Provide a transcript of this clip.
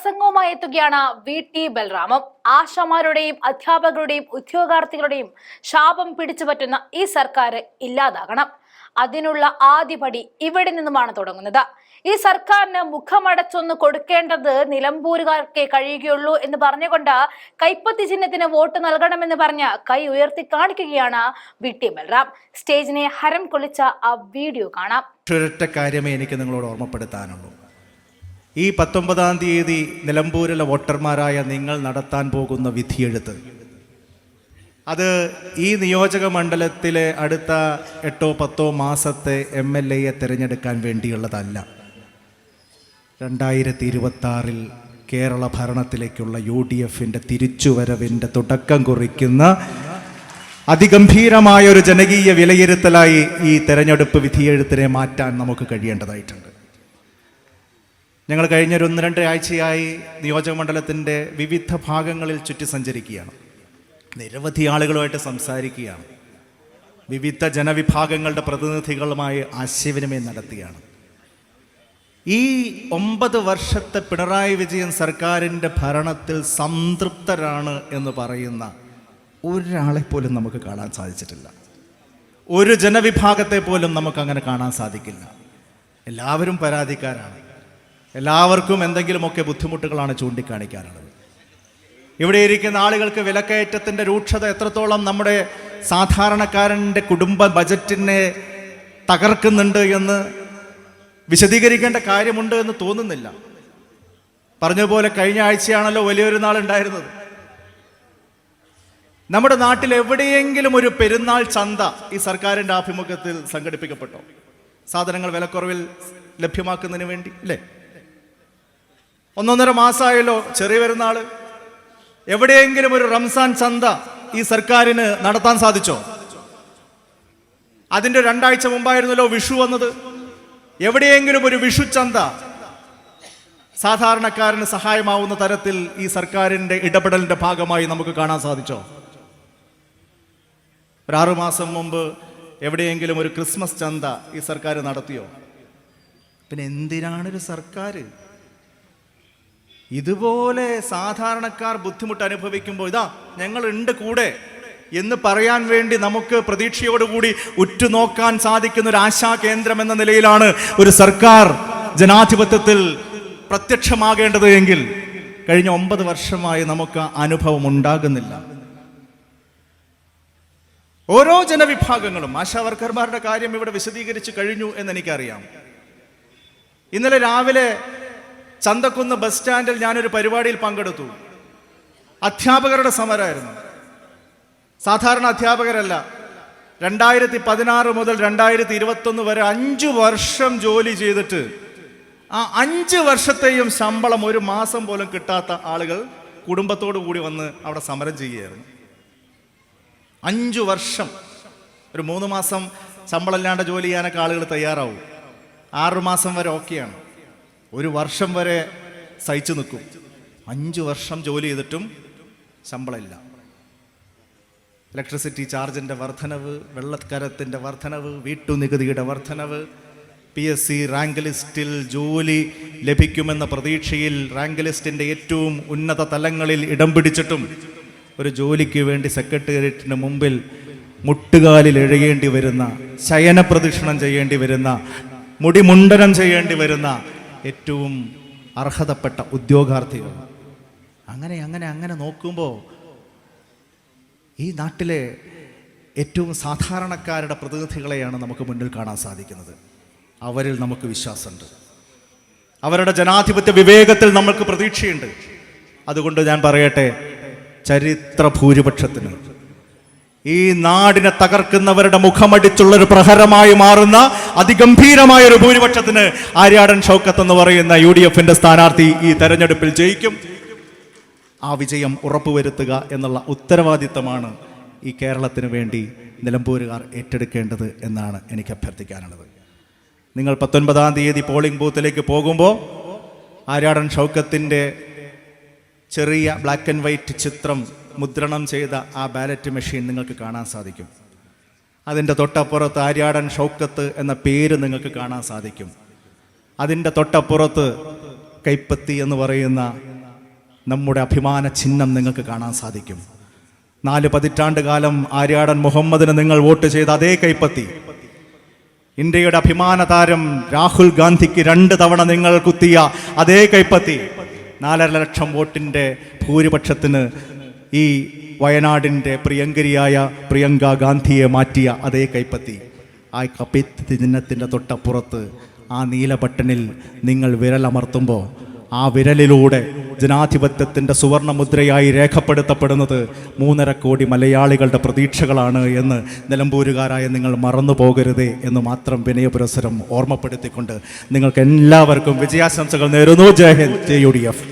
പ്രസംഗവുമായി എത്തുകയാണ് V T ബൽറാമും. ആശമാരുടെയും അധ്യാപകരുടെയും ഉദ്യോഗാർത്ഥികളുടെയും ശാപം പിടിച്ചുപറ്റുന്ന ഈ സർക്കാർ ഇല്ലാതാകണം. അതിനുള്ള ആദ്യപടി ഇവിടെ നിന്നുമാണ് തുടങ്ങുന്നത്. ഈ സർക്കാരിന് മുഖമടച്ചൊന്ന് കൊടുക്കേണ്ടത് നിലമ്പൂരുകാർക്കേ കഴിയുകയുള്ളൂ എന്ന് പറഞ്ഞുകൊണ്ട് കൈപ്പത്തി ചിഹ്നത്തിന് വോട്ട് നൽകണമെന്ന് പറഞ്ഞ് കൈ ഉയർത്തി കാണിക്കുകയാണ് വി ടി ബൽറാം. സ്റ്റേജിനെ ഹരം കൊള്ളിച്ച ആ വീഡിയോ കാണാം. ഒരൊറ്റ കാര്യമേ എനിക്ക് നിങ്ങളോട് ഓർമ്മപ്പെടുത്താനുള്ളൂ. ഈ പത്തൊമ്പതാം തീയതി നിലമ്പൂരിലെ വോട്ടർമാരായ നിങ്ങൾ നടത്താൻ പോകുന്ന വിധിയെഴുത്ത്. അത് ഈ നിയോജക മണ്ഡലത്തിലെ അടുത്ത എട്ടോ പത്തോ മാസത്തെ എം എൽ എയെ തിരഞ്ഞെടുക്കാൻ വേണ്ടിയുള്ളതല്ല. രണ്ടായിരത്തി ഇരുപത്തി ആറിൽ കേരള ഭരണത്തിലേക്കുള്ള യു ഡി എഫിന്റെ തിരിച്ചുവരവിന്റെ തുടക്കം കുറിക്കുന്ന അതിഗംഭീരമായ ഒരു ജനകീയ വിലയിരുത്തലായി ഈ തെരഞ്ഞെടുപ്പ് വിധിയെഴുത്തിനെ മാറ്റാൻ നമുക്ക് കഴിയേണ്ടതായിട്ടുണ്ട്. ഞങ്ങൾ കഴിഞ്ഞൊരു ഒന്ന് രണ്ട് ആഴ്ചയായി നിയോജക മണ്ഡലത്തിന്റെ വിവിധ ഭാഗങ്ങളിൽ ചുറ്റി സഞ്ചരിക്കുകയാണ്. നിരവധി ആളുകളുമായിട്ട് സംസാരിക്കുകയാണ്. വിവിധ ജനവിഭാഗങ്ങളുടെ പ്രതിനിധികളുമായി ആശയവിനിമയം നടത്തുകയാണ് ഈ ഒമ്പത് വർഷത്തെ പിണറായി വിജയൻ സർക്കാരിന്റെ ഭരണത്തിൽ സംതൃപ്തരാണ് എന്ന് പറയുന്ന ഒരാളെ പോലും നമുക്ക് കാണാൻ സാധിച്ചിട്ടില്ല. ഒരു ജനവിഭാഗത്തെ പോലും നമുക്ക് അങ്ങനെ കാണാൻ സാധിക്കില്ല. എല്ലാവരും പരാതിക്കാരാണ്. എല്ലാവർക്കും എന്തെങ്കിലുമൊക്കെ ബുദ്ധിമുട്ടുകളാണ് ചൂണ്ടിക്കാണിക്കാറുള്ളത് ഇവിടെ ഇരിക്കുന്ന ആളുകൾക്ക് വിലക്കയറ്റത്തിന്റെ രൂക്ഷത എത്രത്തോളം നമ്മുടെ സാധാരണക്കാരന്റെ കുടുംബ ബജറ്റിനെ തകർക്കുന്നുണ്ട് എന്ന് വിശദീകരിക്കേണ്ട കാര്യമുണ്ട് എന്ന് തോന്നുന്നില്ല. പറഞ്ഞതുപോലെ കഴിഞ്ഞ ആഴ്ചയാണല്ലോ വലിയൊരു നാൾ ഉണ്ടായിരുന്നത്. നമ്മുടെ നാട്ടിൽ എവിടെയെങ്കിലും ഒരു പെരുന്നാൾ ചന്ത ഈ സർക്കാരിന്റെ ആഭിമുഖ്യത്തിൽ സംഘടിപ്പിക്കപ്പെട്ടോ? സാധനങ്ങൾ വിലക്കുറവിൽ ലഭ്യമാക്കുന്നതിന് വേണ്ടി അല്ലേ? ഒന്നൊന്നര മാസമായല്ലോ ചെറിയ പെരുന്നാൾ എവിടെയെങ്കിലും ഒരു റംസാൻ ചന്ത ഈ സർക്കാരിന് നടത്താൻ സാധിച്ചോ? അതിന്റെ രണ്ടാഴ്ച മുമ്പായിരുന്നല്ലോ വിഷു വന്നത്. എവിടെയെങ്കിലും ഒരു വിഷു ചന്ത സാധാരണക്കാരന് സഹായമാവുന്ന തരത്തിൽ ഈ സർക്കാരിന്റെ ഇടപെടലിന്റെ ഭാഗമായി നമുക്ക് കാണാൻ സാധിച്ചോ? ഒരു ആറുമാസം മുമ്പ് എവിടെയെങ്കിലും ഒരു ക്രിസ്മസ് ചന്ത ഈ സർക്കാർ നടത്തിയോ? പിന്നെ എന്തിനാണ് ഒരു സർക്കാർ ഇതുപോലെ സാധാരണക്കാർ ബുദ്ധിമുട്ട് അനുഭവിക്കുമ്പോൾ ഇതാ ഞങ്ങൾ ഉണ്ട് കൂടെ എന്ന് പറയാൻ വേണ്ടി നമുക്ക് പ്രതീക്ഷയോടുകൂടി ഉറ്റുനോക്കാൻ സാധിക്കുന്ന ഒരു ആശാ കേന്ദ്രം എന്ന നിലയിലാണ് ഒരു സർക്കാർ ജനാധിപത്യത്തിൽ പ്രത്യക്ഷമാകേണ്ടത് എങ്കിൽ കഴിഞ്ഞ ഒമ്പത് വർഷമായി നമുക്ക് അനുഭവം ഉണ്ടാകുന്നില്ല. ഓരോ ജനവിഭാഗങ്ങളും ആശാവർക്കർമാരുടെ കാര്യം ഇവിടെ വിശദീകരിച്ച് കഴിഞ്ഞു എന്ന് എനിക്കറിയാം. ഇന്നലെ രാവിലെ ചന്തക്കുന്ന് ബസ് സ്റ്റാൻഡിൽ ഞാനൊരു പരിപാടിയിൽ പങ്കെടുത്തു. അധ്യാപകരുടെ സമരമായിരുന്നു സാധാരണ അധ്യാപകരല്ല. രണ്ടായിരത്തി പതിനാറ് മുതൽ രണ്ടായിരത്തി ഇരുപത്തൊന്ന് വരെ അഞ്ചു വർഷം ജോലി ചെയ്തിട്ട് ആ അഞ്ച് വർഷത്തെയും ശമ്പളം ഒരു മാസം പോലും കിട്ടാത്ത ആളുകൾ കുടുംബത്തോടു കൂടി വന്ന് അവിടെ സമരം ചെയ്യുകയായിരുന്നു. അഞ്ചു വർഷം. ഒരു മൂന്ന് മാസം ശമ്പളം ഇല്ലാണ്ട് ജോലി ചെയ്യാനൊക്കെ ആളുകൾ തയ്യാറാവും. ആറു മാസം വരെ ഓക്കെയാണ്. ഒരു വർഷം വരെ സഹിച്ചു നിൽക്കും. അഞ്ച് വർഷം ജോലി ചെയ്തിട്ടും ശമ്പളമില്ല. ഇലക്ട്രിസിറ്റി ചാർജിന്റെ വർധനവ് വെള്ളക്കരത്തിന്റെ വർധനവ് വീട്ടുനികുതിയുടെ വർധനവ് പി എസ് സി റാങ്ക് ലിസ്റ്റിൽ ജോലി ലഭിക്കുമെന്ന പ്രതീക്ഷയിൽ റാങ്ക് ലിസ്റ്റിന്റെ ഏറ്റവും ഉന്നത തലങ്ങളിൽ ഇടം പിടിച്ചിട്ടും ഒരു ജോലിക്ക് വേണ്ടി സെക്രട്ടേറിയറ്റിന് മുമ്പിൽ മുട്ടുകാലിൽ എഴുകേണ്ടി വരുന്ന ശയനപ്രദക്ഷിണം ചെയ്യേണ്ടി വരുന്ന മുടിമുണ്ടനം ചെയ്യേണ്ടി വരുന്ന ഏറ്റവും അർഹതപ്പെട്ട ഉദ്യോഗാർത്ഥികൾ. അങ്ങനെ അങ്ങനെ അങ്ങനെ നോക്കുമ്പോൾ ഈ നാട്ടിലെ ഏറ്റവും സാധാരണക്കാരുടെ പ്രതിനിധികളെയാണ് നമുക്ക് മുന്നിൽ കാണാൻ സാധിക്കുന്നത്. അവരിൽ നമുക്ക് വിശ്വാസമുണ്ട്. അവരുടെ ജനാധിപത്യ വിവേകത്തിൽ നമ്മൾക്ക് പ്രതീക്ഷയുണ്ട്. അതുകൊണ്ട് ഞാൻ പറയട്ടെ ചരിത്ര ഭൂരിപക്ഷത്തിന് ഈ നാടിനെ തകർക്കുന്നവരുടെ മുഖമടിച്ചുള്ള ഒരു പ്രഹരമായി മാറുന്ന അതിഗംഭീരമായ ഒരു ഭൂരിപക്ഷത്തിന് ആര്യാടൻ ഷൗക്കത്ത് എന്ന് പറയുന്ന യു ഡി എഫിന്റെ സ്ഥാനാർത്ഥി ഈ തെരഞ്ഞെടുപ്പിൽ ജയിക്കും. ആ വിജയം ഉറപ്പുവരുത്തുക എന്നുള്ള ഉത്തരവാദിത്തമാണ് ഈ കേരളത്തിന് വേണ്ടി നിലമ്പൂരുകാർ ഏറ്റെടുക്കേണ്ടത് എന്നാണ് എനിക്ക് അഭ്യർത്ഥിക്കാനുള്ളത്. നിങ്ങൾ പത്തൊൻപതാം തീയതി പോളിംഗ് ബൂത്തിലേക്ക് പോകുമ്പോൾ ആര്യാടൻ ഷൗക്കത്തിന്റെ ചെറിയ ബ്ലാക്ക് ആൻഡ് വൈറ്റ് ചിത്രം മുദ്രണം ചെയ്ത ആ ബാലറ്റ് മെഷീൻ നിങ്ങൾക്ക് കാണാൻ സാധിക്കും. അതിന്റെ തൊട്ടപ്പുറത്ത് ആര്യാടൻ ഷൗക്കത്ത് എന്ന പേര് നിങ്ങൾക്ക് കാണാൻ സാധിക്കും. അതിന്റെ തൊട്ടപ്പുറത്ത് കൈപ്പത്തി എന്ന് പറയുന്ന നമ്മുടെ അഭിമാന ചിഹ്നം നിങ്ങൾക്ക് കാണാൻ സാധിക്കും. നാല് പതിറ്റാണ്ട് കാലം ആര്യാടൻ മുഹമ്മദിന് നിങ്ങൾ വോട്ട് ചെയ്ത അതേ കൈപ്പത്തി. ഇന്ത്യയുടെ അഭിമാന താരം രാഹുൽ ഗാന്ധിക്ക് രണ്ട് തവണ നിങ്ങൾ കുത്തിയ അതേ കൈപ്പത്തി. നാലര ലക്ഷം വോട്ടിന്റെ ഭൂരിപക്ഷത്തിന് ഈ വയനാടിന്റെ പ്രിയങ്കരിയായ പ്രിയങ്ക ഗാന്ധിയെ മാറ്റിയ അതേ കൈപ്പത്തി. ആ കപ്പിത്തി ചിഹ്നത്തിന്റെ തൊട്ടപ്പുറത്ത് ആ നീല ബട്ടണിൽ നിങ്ങൾ വിരലമർത്തുമ്പോൾ ആ വിരലിലൂടെ ജനാധിപത്യത്തിന്റെ സുവർണമുദ്രയായി രേഖപ്പെടുത്തപ്പെടുന്നത് മൂന്നര കോടി മലയാളികളുടെ പ്രതീക്ഷകളാണ് എന്ന് നിലമ്പൂരുകാരായ നിങ്ങൾ മറന്നു പോകരുതേ എന്ന് മാത്രം വിനയപുരസരം ഓർമ്മപ്പെടുത്തിക്കൊണ്ട് നിങ്ങൾക്ക് എല്ലാവർക്കും വിജയാശംസകൾ നേരുന്നു. Jai Hind J U D F.